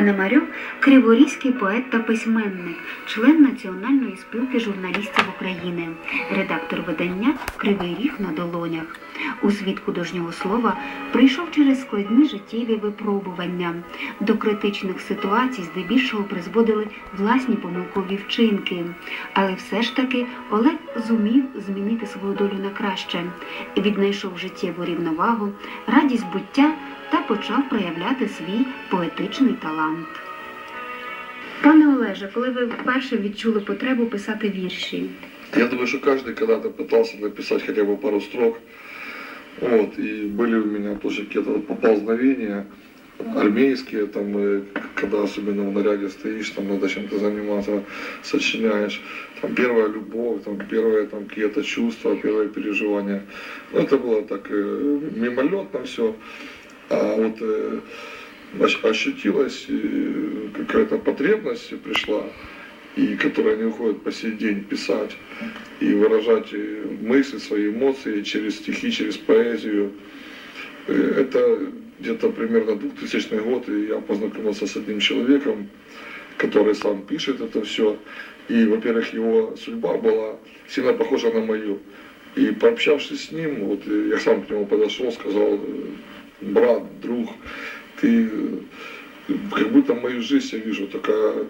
Пономарьов – криворізький поет та письменник, член Національної спілки журналістів України, редактор видання Кривий ріг на долонях. У світ художнього слова прийшов через складні життєві випробування. До критичних ситуацій здебільшого призводили власні помилкові вчинки. Але все ж таки Олег зумів змінити свою долю на краще, віднайшов життєву рівновагу, радість буття та почав проявляти свій поетичний талант. Пане Олеже, коли ви вперше відчули потребу писати вірші? Я думаю, что каждый когда-то пытался написать хотя бы пару строк. Вот, и были у меня тоже какие-то вот поползновения армейские, там, э, когда особенно в наряде стоишь, там надо чем-то заниматься, сочиняешь. Там первая любовь, там первые там какие-то чувства, первые переживания. Ну, это было так э, мимолетно все. А вот э, ощ- ощутилась э, какая-то потребность пришла, и которая не уходит по сей день писать и выражать э, мысли, свои эмоции через стихи, через поэзию. Это где-то примерно 2000 год, и я познакомился с одним человеком, который сам пишет это все. И, во-первых, его судьба была сильно похожа на мою. И пообщавшись с ним, вот я сам к нему подошел, сказал, брат, друг, ты э, как будто мою жизнь я вижу, такая,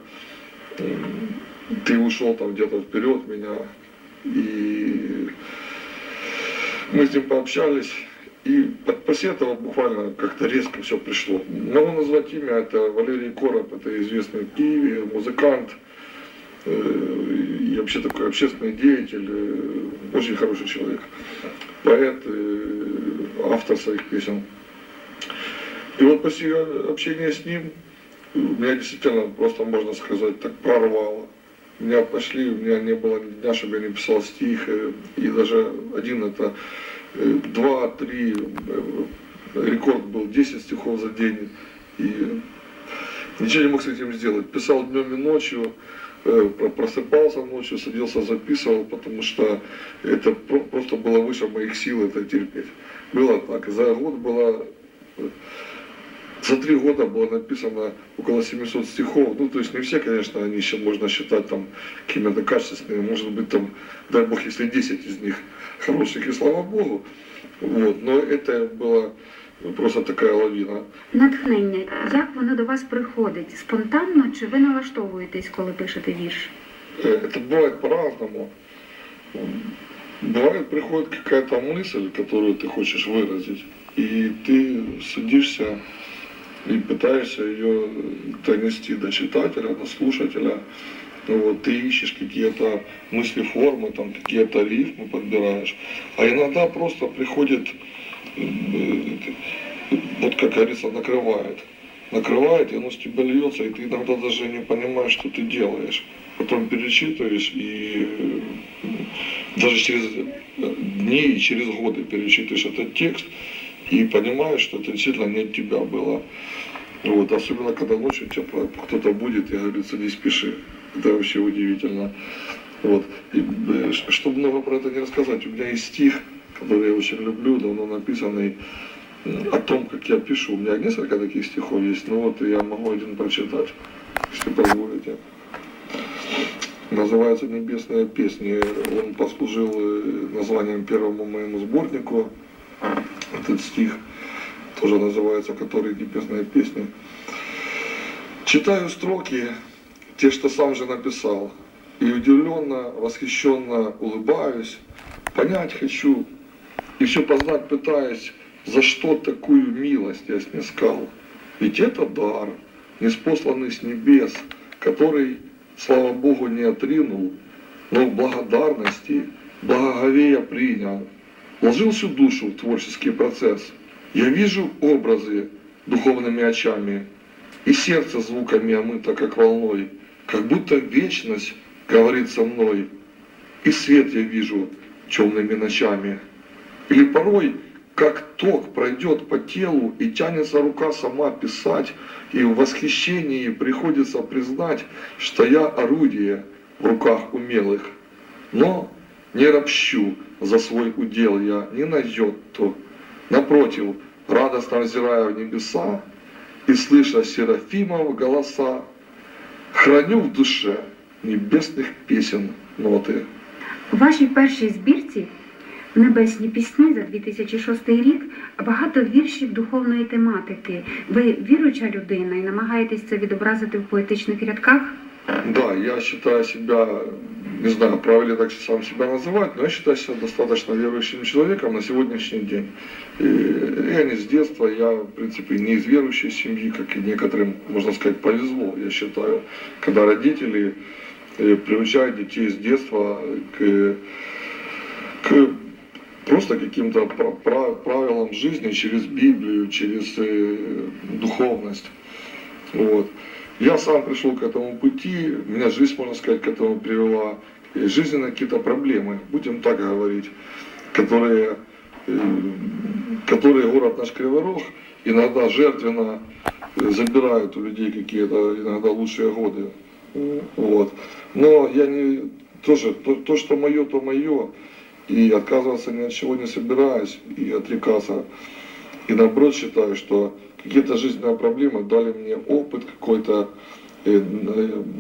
ты ушел там где-то вперед меня, и мы с ним пообщались, и по- после этого буквально как-то резко все пришло. Могу назвать имя, это Валерий Короб, это известный в Киеве музыкант, э, и вообще такой общественный деятель, э, очень хороший человек, поэт, автор своих песен. И вот после общения с ним меня действительно просто, можно сказать, так прорвало. Меня пошли, у меня не было ни дня, чтобы я не писал стих, и даже один это э, два, три, э, рекорд был 10 стихов за день, и ничего не мог с этим сделать. Писал днем и ночью, э, про- просыпался ночью, садился, записывал, потому что это про- просто было выше моих сил это терпеть. Было так, за год было за три года было написано около 700 стихов. Ну, то есть не все, конечно, они еще можно считать там какими-то качественными. Может быть, там, дай бог, если 10 из них хороших, и слава богу. Вот. Но это была просто такая лавина. Натхнення, як воно до вас приходить? Спонтанно чи ви налаштовуєтесь, коли пишете вірш? Это бывает по-разному. Бывает, приходит какая-то мысль, которую ты хочешь выразить, и ты садишься и пытаешься ее донести до читателя, до слушателя. Ну Вот, ты ищешь какие-то мысли, формы, там какие-то рифмы подбираешь. А иногда просто приходит, э, вот как говорится, накрывает. Накрывает, и оно с тебя льется, и ты иногда даже не понимаешь, что ты делаешь. Потом перечитываешь, и э, даже через э, дни и через годы перечитываешь этот текст, и понимаешь, что это действительно не от тебя было. Вот, особенно когда ночью тебя про- кто-то будет и говорит, садись, пиши. Это вообще удивительно. Вот. И, э, чтобы много про это не рассказать, у меня есть стих, который я очень люблю, давно написанный м, о том, как я пишу. У меня несколько таких стихов есть, но вот я могу один прочитать, если позволите. Называется «Небесные песни». Он послужил э, названием первому моему сборнику. Этот стих тоже называется «Которые небесные песни». Читаю строки, те, что сам же написал, и удивленно, восхищенно улыбаюсь, понять хочу, и все познать пытаюсь, за что такую милость я снискал. Ведь это дар, неспосланный с небес, который, слава Богу, не отринул, но в благодарности, благоговея принял. Вложил всю душу в творческий процесс. Я вижу образы духовными очами, и сердце звуками омыто, как волной, как будто вечность говорит со мной, и свет я вижу темными ночами. Или порой, как ток пройдет по телу, и тянется рука сама писать, и в восхищении приходится признать, что я орудие в руках умелых. Но не ропщу за свой удел я ни на йоту. Напротив, радостно взирая в небеса, и слыша Серафимов голоса, храню в душе небесных песен ноты. У вашій першій збірці Небесні пісні за 2006 рік багато віршів духовної тематики. Ви віруюча людина і намагаєтесь це відобразити в поетичних рядках? Да, я считаю себя, не знаю, правильно так сам себя называть, но я считаю себя достаточно верующим человеком на сегодняшний день. И я не с детства, я, в принципе, не из верующей семьи, как и некоторым, можно сказать, повезло, я считаю, когда родители э, приучают детей с детства к, к просто каким-то пра- пра- правилам жизни через Библию, через э, духовность. Вот. Я сам пришел к этому пути, меня жизнь, можно сказать, к этому привела. И жизненные какие-то проблемы, будем так говорить, которые, э, которые город наш Криворог иногда жертвенно э, забирают у людей какие-то иногда лучшие годы. Э, Вот. Но я не тоже то, то, что мое, то мое. И отказываться ни от чего не собираюсь и отрекаться. И наоборот считаю, что какие-то жизненные проблемы дали мне опыт какой-то, э,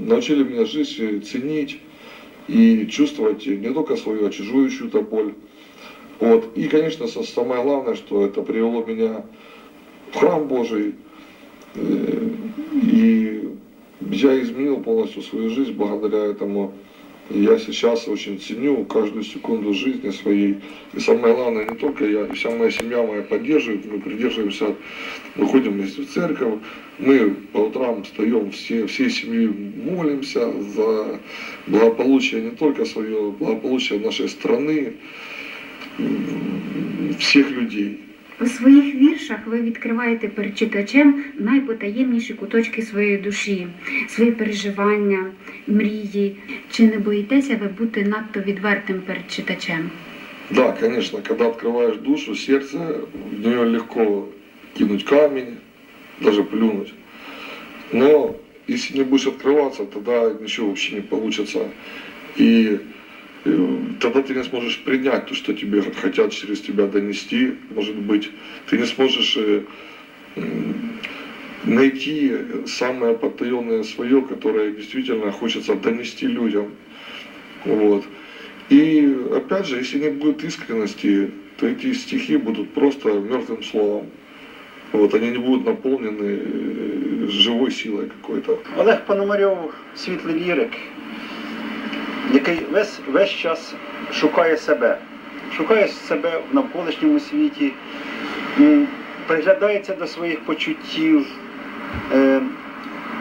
научили меня жизнь э, ценить и чувствовать не только свою, а чужую чью-то боль. Вот. И, конечно, самое главное, что это привело меня в храм Божий. Э, И я изменил полностью свою жизнь благодаря этому. И я сейчас очень ценю каждую секунду жизни своей. И самое главное, не только я, и вся моя семья моя поддерживает, мы придерживаемся, мы ходим вместе в церковь, мы по утрам встаем все, всей семьей молимся за благополучие не только свое, благополучие нашей страны, всех людей. У своїх віршах ви відкриваєте перед читачем найпотаємніші куточки своєї душі, свої переживання, мрії. Чи не боїтеся ви бути надто відвертим перед читачем? Да, конечно, когда открываешь душу, сердце, в нее легко кинуть камень, даже плюнуть. Но если не будешь открываться, тогда ничего вообще не получится. И э, тогда ты не сможешь принять то, что тебе хотят через тебя донести, может быть. Ты не сможешь э, найти самое потаенное свое, которое действительно хочется донести людям. Вот. И опять же, если не будет искренности, то эти стихи будут просто мертвым словом. Вот, они не будут наполнены э, живой силой какой-то. Олег Пономарьов світлий лірик, який весь, весь час шукає себе, шукає себе в навколишньому світі, приглядається до своїх почуттів. Е,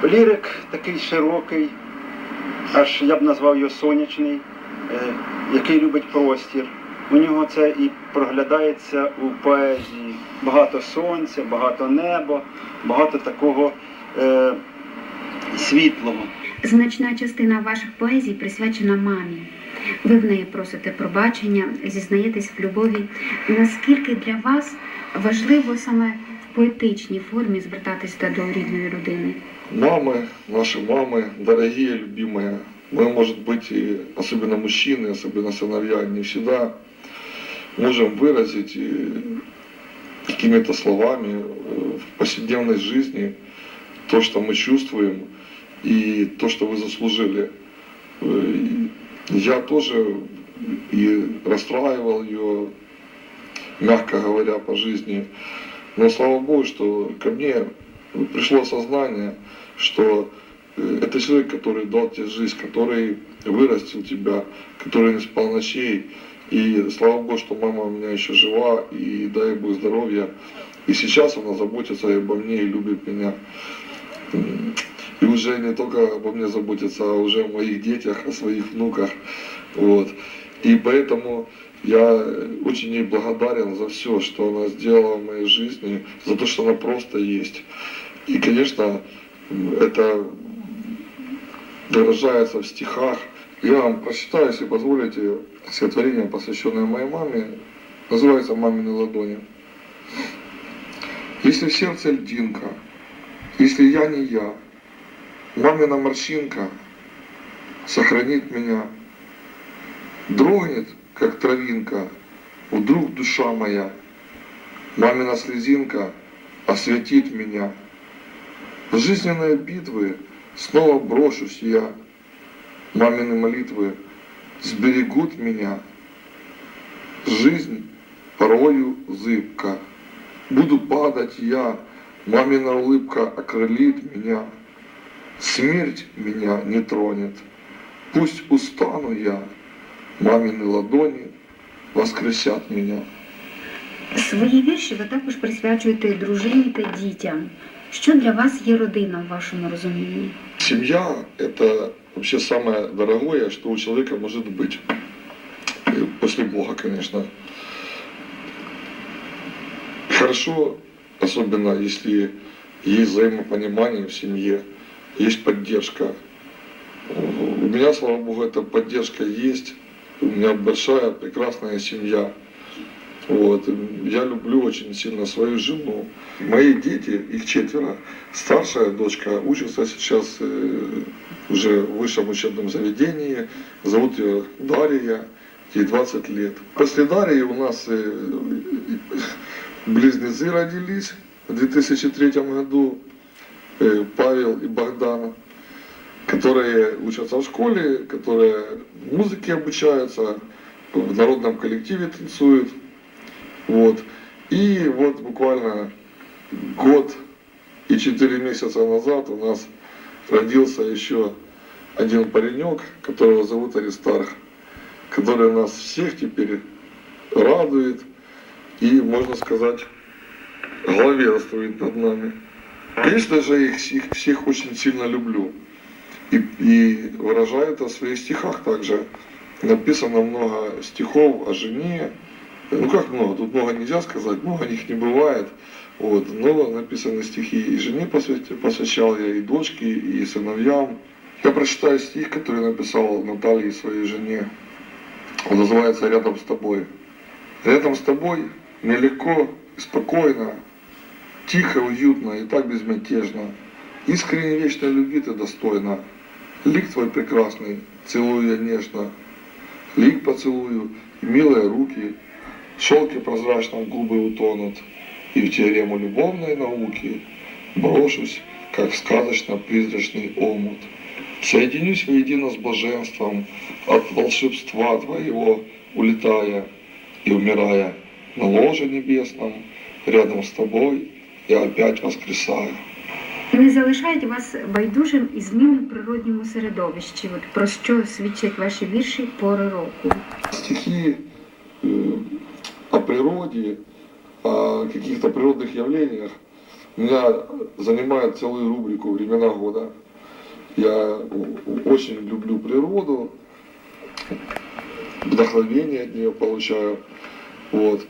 Лірик такий широкий, аж я б назвав його сонячний, е, який любить простір. У нього це і проглядається у поезії. Багато сонця, багато неба, багато такого е, світлого. Значна частина ваших поезій присвячена мамі. Ви в неї просите пробачення, зізнаєтесь в любові. Наскільки для вас важливо саме в поетичній формі звертатися до рідної людини? Мамы, наши мамы, дорогие, любимые, мы, может быть, и особенно мужчины, особенно сыновья, не всегда можем выразить э, какими-то словами э, в повседневной жизни то, что мы чувствуем И то, что вы заслужили. Э, Я тоже и расстраивал ее, мягко говоря, по жизни. Но слава Богу, что ко мне пришло осознание, что э, это человек, который дал тебе жизнь, который вырастил тебя, который не спал ночей. И слава Богу, что мама у меня еще жива, и дай Бог здоровья. И сейчас она заботится обо мне и любит меня. И уже не только обо мне заботится, а уже о моих детях, о своих внуках. Вот. И поэтому я очень ей благодарен за все, что она сделала в моей жизни, за то, что она просто есть. И, конечно, это выражается в стихах. Я вам прочитаю, если позволите, стихотворение, посвященное моей маме, называется «Мамины ладони». Если в сердце льдинка, если я не я, мамина морщинка сохранит меня, дрогнет, как травинка, вдруг душа моя, мамина слезинка осветит меня, В жизненные битвы снова брошусь я. Мамины молитвы сберегут меня. Жизнь порою зыбка. Буду падать я, мамина улыбка окрылит меня Смерть меня не тронет. Пусть устану я, мамины ладони воскресят меня. Свої вірші ви також присвячуєте дружині та дітям. Що для вас є родина в вашому розумінні? Семья – это вообще самое дорогое, что у человека может быть. Э, После Бога, конечно. Хорошо, особенно если есть взаимопонимание в семье, есть поддержка. У меня, слава Богу, эта поддержка есть. У меня большая, прекрасная семья. Вот. Я люблю очень сильно свою жену. Мои дети, их четверо. Старшая дочка учится сейчас э, уже в высшем учебном заведении. Зовут ее Дарья, ей 20 лет. После Дарьи у нас э, близнецы родились в 2003 году. Э, Павел и Богдана которые учатся в школе, которые музыке обучаются, в народном коллективе танцуют. Вот. И вот буквально год и четыре месяца назад у нас родился еще один паренек, которого зовут Аристарх, который нас всех теперь радует и, можно сказать, главенствует над нами. Конечно же, их, их всех очень сильно люблю. И, и выражаю это в своих стихах также. Написано много стихов о жене. Ну как много, тут много нельзя сказать, много них не бывает. Вот. Но написаны стихи и жене посвя- посвящал я, и дочке, и сыновьям. Я прочитаю стих, который написал Наталье своей жене. Он называется «Рядом с тобой». Рядом с тобой мне легко и спокойно, тихо, уютно и так безмятежно. Искренней вечной любви ты достойна. Лик твой прекрасный, целую я нежно. Лик поцелую, и милые руки, в шелке прозрачном губы утонут. И в теорему любовной науки брошусь, как сказочно-призрачный омут. Соединюсь воедино с блаженством, от волшебства твоего улетая и умирая на ложе небесном, рядом с тобой я опять воскресаю. Не залишають вас байдужим і зміни в природньому середовищі. От про що свідчать ваші вірші пори року? стихи э, о природе, о каких-то природных явлениях меня занимает целую рубрику «Времена года». Я о- очень люблю природу, вдохновение от нее получаю. Вот.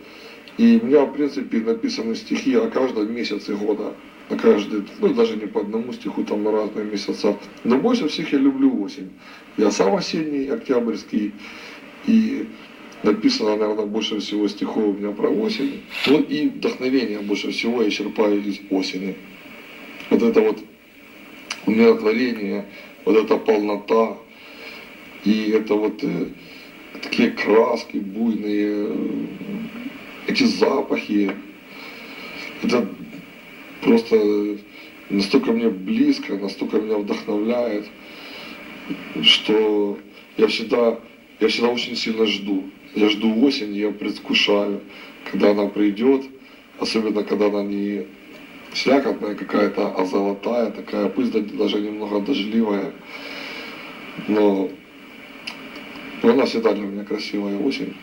И у меня, в принципе, написаны стихи о каждом месяце года. На каждый, ну даже не по одному стиху, там на разные месяца. Но больше всех я люблю осень. Я сам осенний, октябрьский. И написано, наверное, больше всего стихов у меня про осень. Ну и вдохновение больше всего я черпаю из осени. Вот это вот умиротворение, вот эта полнота. И это вот э, такие краски буйные, э, эти запахи. Это просто настолько мне близко, настолько меня вдохновляет, что я всегда, я всегда очень сильно жду. Я жду осень, я предвкушаю, когда она придет, особенно когда она не слякотная какая-то, а золотая, такая, пусть да- даже немного дождливая, но она всегда для меня красивая осень.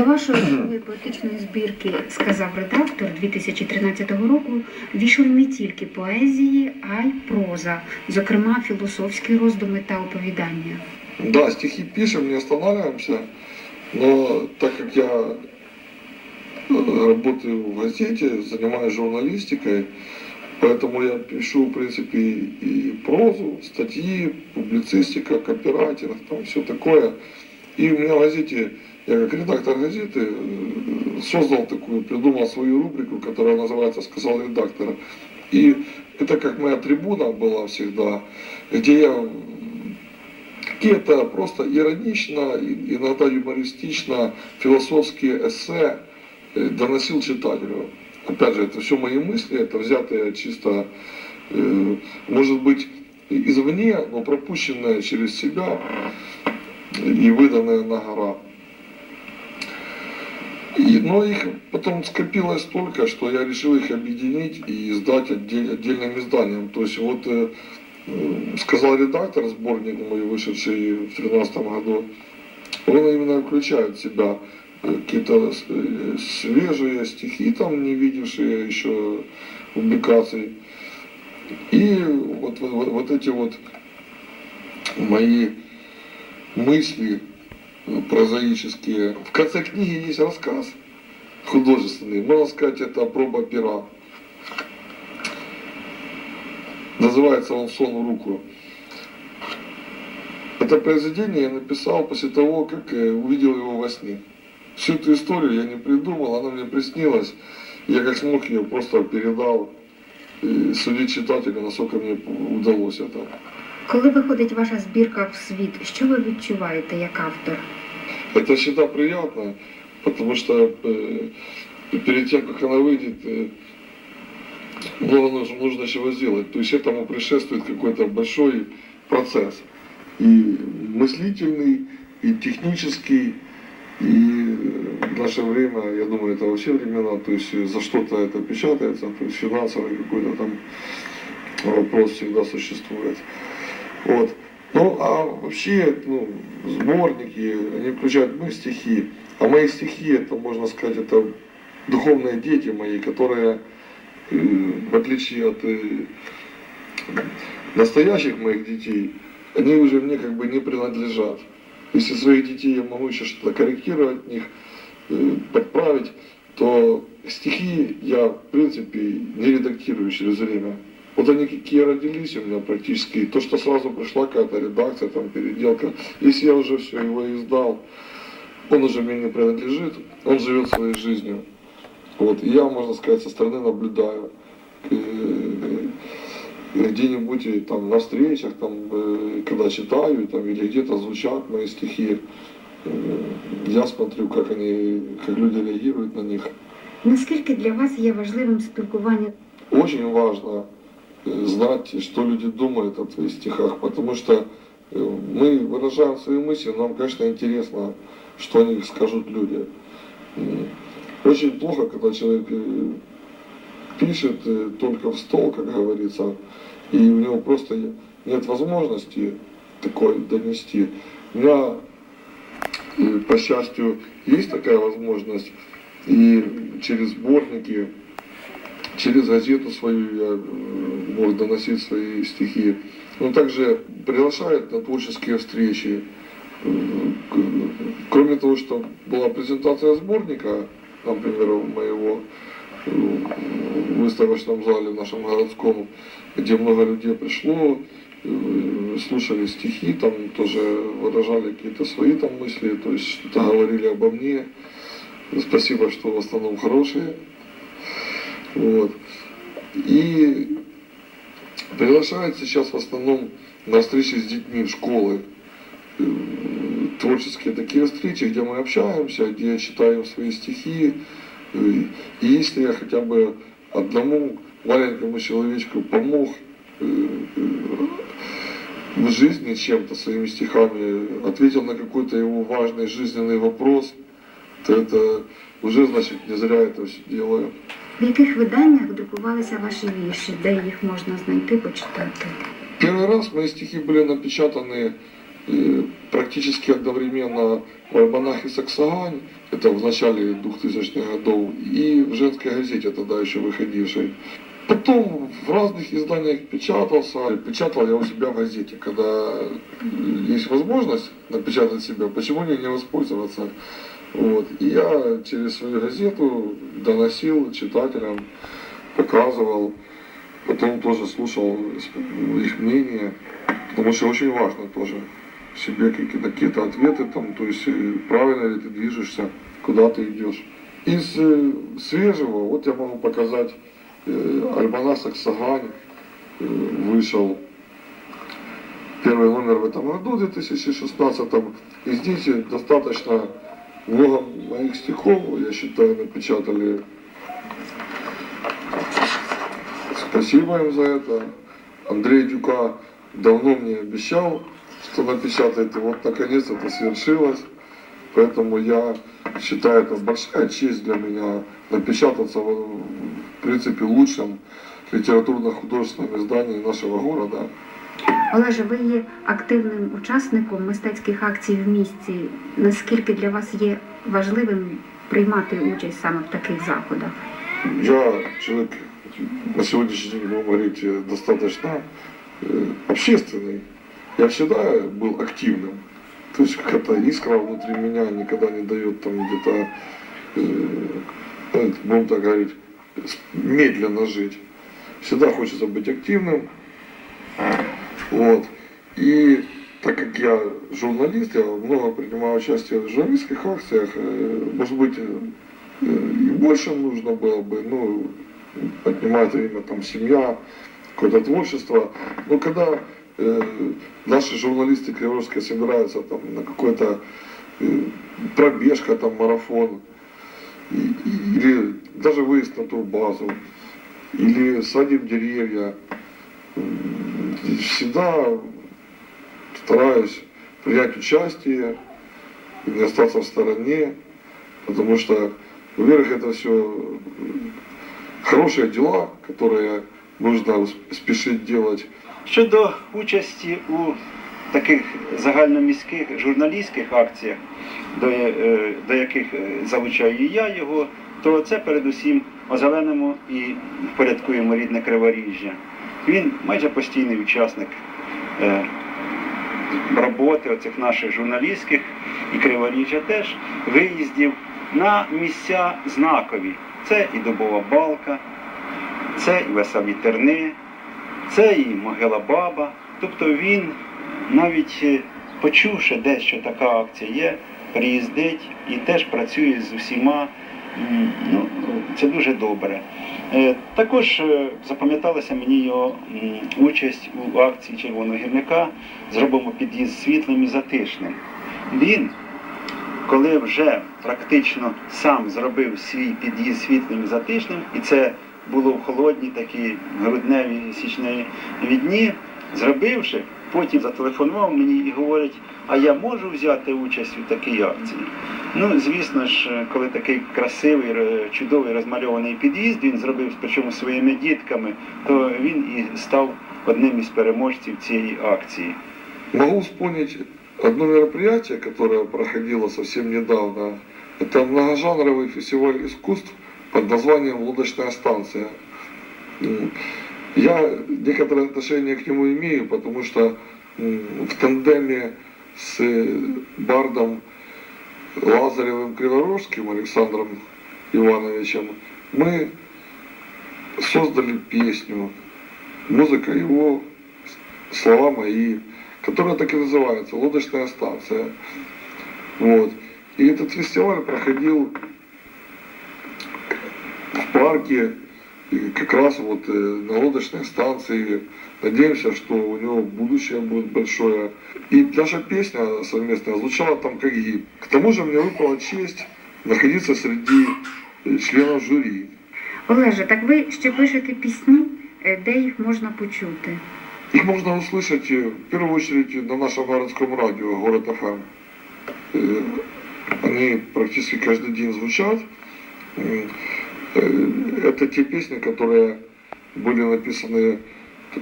До вашої нової поетичної збірки, сказав редактор 2013 року, війшли не тільки поезії, а й проза, зокрема філософські роздуми та оповідання. Да, стихи пишем, не останавливаемся, но так как я э, работаю в газете, занимаюсь журналистикой, поэтому я пишу, в принципе, и прозу, статьи, публицистика, копирайтинг, там все такое. И у меня в газете, я как редактор газеты э, создал такую, придумал свою рубрику, которая называется «Сказал редактор». И это как моя трибуна была всегда, где я какие-то просто иронично, иногда юмористично, философские эссе э, доносил читателю. Опять же, это все мои мысли, это взятые чисто э, может быть, извне, но пропущенное через себя и выданное на гора. И, но их потом скопилось столько, что я решил их объединить и издать отдель- отдельным изданием. То есть вот э, э, сказал редактор, сборник мой, вышедший в 2013 году, он именно включает в себя э, какие-то э, свежие стихи, там не видевшие еще публикаций. И вот, вот, вот эти вот мои мысли прозаические. В конце книги есть рассказ художественный, можно сказать, это проба пера. Называется он «Сон в руку». Это произведение я написал после того, как э, увидел его во сне. Всю эту историю я не придумал, она мне приснилась. Я как смог ее просто передал и судить читателя, насколько мне удалось это. Коли виходить ваша збірка в світ, що ви відчуваєте як автор? Это всегда приятно, потому что э, перед тем, как она выйдет, э, много нужно, нужно чего сделать. То есть этому предшествует какой-то большой процесс. И мыслительный, и технический, и в наше время, я думаю, это вообще времена, то есть за что-то это печатается, то есть финансовый какой-то там вопрос всегда существует. Вот. Ну, а вообще, ну, сборники, они включают мои стихи. А мои стихи, это, можно сказать, это духовные дети мои, которые, э, в отличие от э, настоящих моих детей, они уже мне как бы не принадлежат. Если своих детей я могу еще что-то корректировать них, э, подправить, то стихи я, в принципе, не редактирую через время Вот они какие родились у меня практически, то, что сразу пришла какая-то редакция, там, переделка. Если я уже все его издал, он уже мне не принадлежит, он живет своей жизнью. Вот, и я, можно сказать, со стороны наблюдаю. Э, Где-нибудь и там на встречах, там, э, когда читаю, там, или где-то звучат мои стихи, э, я смотрю, как они, как люди реагируют на них. Наскільки для вас є важливим спілкування? Очень важно э, знать, что люди думают о твоих стихах, потому что э, мы выражаем свои мысли, нам, конечно, интересно, что о них скажут люди. Очень плохо, когда человек э, пишет э, только в стол, как говорится, и у него просто нет возможности такой донести. У меня, по счастью, есть такая возможность, и через сборники, через газету свою я э, мог доносить свои стихи. Он также приглашает на творческие встречи. Э, Кроме того, что была презентация сборника, например, моего э, в выставочном зале в нашем городском, где много людей пришло, слушали стихи, там тоже выражали какие-то свои там мысли, то есть что-то говорили обо мне. Спасибо, что в основном хорошие. Вот. И приглашают сейчас в основном на встречи с детьми в школы. Э, Творческие такие встречи, где мы общаемся, где читаем свои стихи. Э, И если я хотя бы одному маленькому человечку помог э, в жизни чем-то, своими стихами, ответил на какой-то его важный жизненный вопрос, то это уже, значит, не зря это все делаю. В яких виданнях друкувалися ваші вірші, де їх можна знайти, почитати? Первый раз мои стихи были напечатаны э, практически одновременно в альманахе «Саксагань», это в начале 2000-х годов, и в женской газете, тогда еще выходившей. Потом в разных изданиях печатался. Печатал я у себя в газете, когда э, есть возможность напечатать себя, почему мне не воспользоваться? Вот. И я через свою газету доносил читателям, показывал, потом тоже слушал их мнение, потому что очень важно тоже себе какие-то, какие-то ответы, там, то есть э, правильно ли ты движешься, куда ты идешь. Из э, свежего, вот я могу показать, э, альманах «Саксагань» э, вышел первый номер в этом году, 2016, и здесь э, достаточно много моих стихов, я считаю, напечатали Спасибо им за это. Андрей Дюка давно мне обещал, что напечатает, и вот наконец это свершилось. Поэтому я считаю, это большая честь для меня напечататься в, в принципе, лучшем литературно-художественном издании нашего города. Олеже, ви є активним учасником мистецьких акцій в місті. Наскільки для вас є важливим приймати участь саме в таких заходах? Я человек на сегодняшний день, будем говорить, э, достаточно э, общественный. Я всегда был активным. То есть какая-то искра внутри меня никогда не дает там где-то, э, ну, будем так говорить, с- медленно жить. Всегда хочется быть активным. Вот. И так как я журналист, я много принимаю участие в журналистских акциях, э, может быть, э, э, и больше нужно было бы, ну, поднимает время там семья, какое-то творчество. Но когда э, наши журналисты криворожские собираются там на какой-то э, пробежка, там марафон, или даже выезд на турбазу, или садим деревья, всегда стараюсь принять участие и не остаться в стороне, потому что, во-первых, это все хорошие дела, которые нужно усп- спешить делать. Щодо участі у таких загальноміських журналістських акціях, до, е, до яких е, залучаю і я його, то це передусім озеленимо і впорядкуємо рідне криворіжжя. Він майже постійний учасник е, роботи оцих наших журналістських і криворіжжя теж виїздів на місця знакові. Це і Дубова балка, це і веселі терни, це і могила баба. Тобто він навіть е, почувши десь, що така акція є, приїздить і теж працює з усіма. Ну, це дуже добре. Е, Також е, запам'яталася мені його участь у акції Червоного гірника Зробимо під'їзд світлим і затишним. Він, коли вже практично сам зробив свій під'їзд світлим і затишним, і це було в холодні такі грудневі січневі дні, зробивши, потім зателефонував мені і говорить, а я можу взяти участь у такій акції. Ну, звісно ж, коли такий красивий, чудовий розмальований під'їзд він зробив, причому своїми дітками, то він і став одним із переможців цієї акції. Могу вспомнить одно мероприятие, которое проходило совсем недавно. Это многожанровый фестиваль искусств под названием «Лодочная станция». Я некоторое отношение к нему имею, потому что в тандеме с э, бардом Лазаревым Криворожским Александром Ивановичем мы создали песню, музыка его, слова мои, которая так и называется «Лодочная станция». Вот. И этот фестиваль проходил в парке, и как раз вот э, на лодочной станции. Надеемся, что у него будущее будет большое. И наша песня совместная звучала там как гимн. К тому же мне выпала честь находиться среди э, членов жюри. Олеже, так ви ще пишете пісні, Е, де їх можна почути? Их можно услышать э, в первую очередь на нашем городском радио «Город ФМ». Э, Они практически каждый день звучат. Э, Это те песни, которые были написаны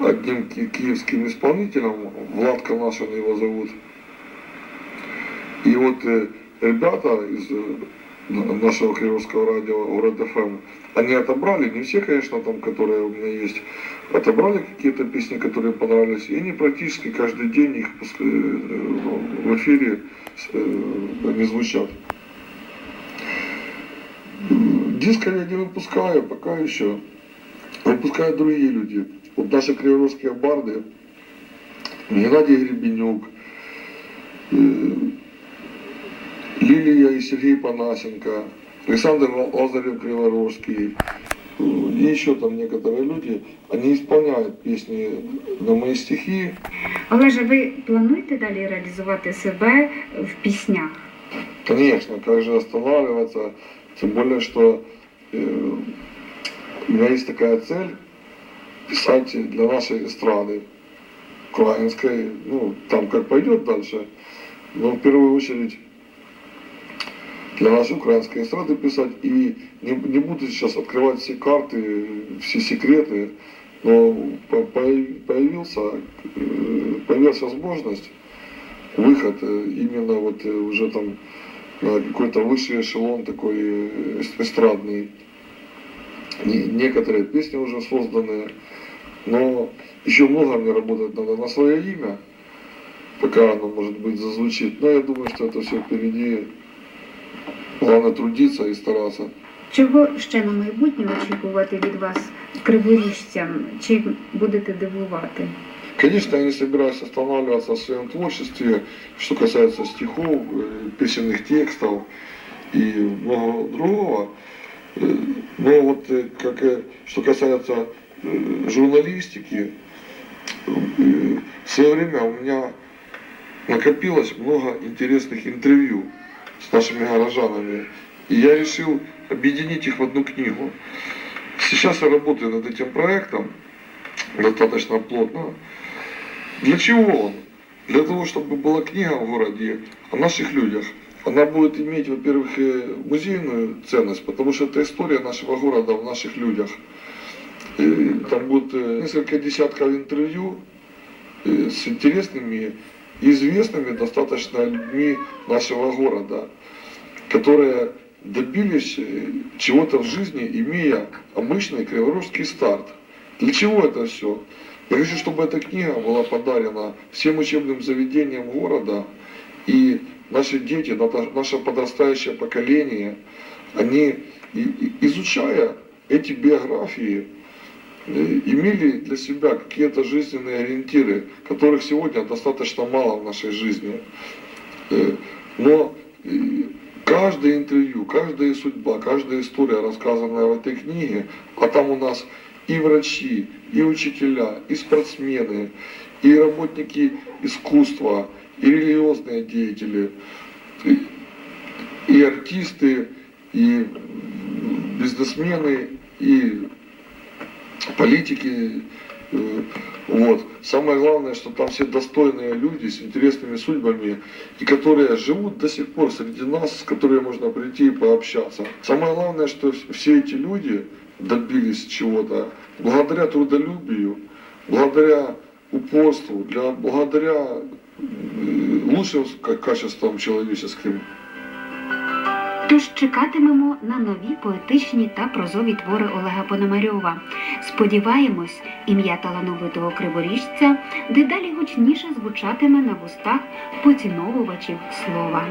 одним ки- киевским исполнителем, Влад Канашин его зовут. И вот э, ребята из э, на- нашего Кривовского радио «Город ФМ», они отобрали, не все, конечно, там, которые у меня есть, отобрали какие-то песни, которые понравились, и они практически каждый день их в эфире они звучат. Диска я не выпускаю пока еще. Выпускают другие люди. Вот наши криворожские барды, Геннадий Гребенюк, э, Лилия и Сергей Панасенко, Александр Лазарев Криворожский, э, и еще там некоторые люди, они исполняют песни на мои стихи. Олеже, ви плануєте далі реалізувати себе в піснях? Конечно, как же писать для нашей эстрады украинской, ну, там как пойдет дальше, но в первую очередь для нашей украинской эстрады писать. И не, не буду сейчас открывать все карты, все секреты, но по- по- появился, э, появилась возможность, выход э, именно вот э, уже там на какой-то высший эшелон такой э, эс- эстрадный. Не- Некоторые песни уже созданы, но еще много мне работать надо на свое имя, пока оно, может быть, зазвучит. Но я думаю, что это все впереди. Главное трудиться и стараться. Чого ще на майбутнє очікувати від вас криворіжцям? Чи будете дивувати? Конечно, я не собираюсь останавливаться в своем творчестве, что касается стихов, э, песенных текстов и многого другого. Э, Но вот э, как, что касается журналистики, в свое время у меня накопилось много интересных интервью с нашими горожанами. И я решил объединить их в одну книгу. Сейчас я работаю над этим проектом достаточно плотно. Для чего он? Для того, чтобы была книга в городе о наших людях. Она будет иметь, во-первых, э, музейную ценность, потому что это история нашего города в наших людях. И там будет э, несколько десятков интервью э, с интересными и известными достаточно людьми нашего города, которые добились чего-то в жизни, имея обычный криворожский старт. Для чего это все? Я хочу, чтобы эта книга была подарена всем учебным заведениям города, и наши дети, наше подрастающее поколение, они, изучая эти биографии, э, имели для себя какие-то жизненные ориентиры, которых сегодня достаточно мало в нашей жизни. Э, Но э, каждое интервью, каждая судьба, каждая история, рассказанная в этой книге, а там у нас и врачи, и учителя, и спортсмены, и работники искусства, и религиозные деятели, и, артисты, и бизнесмены, и политики. Вот. Самое главное, что там все достойные люди с интересными судьбами, и которые живут до сих пор среди нас, с которыми можно прийти и пообщаться. Самое главное, что вс- все эти люди добились чего-то благодаря трудолюбию, благодаря упорству, для, благодаря лучшим ка- качествам человеческим. Тож чекатимемо на нові поетичні та прозові твори Олега Пономарьова. Сподіваємось, ім'я талановитого криворіжця дедалі гучніше звучатиме на вустах поціновувачів слова.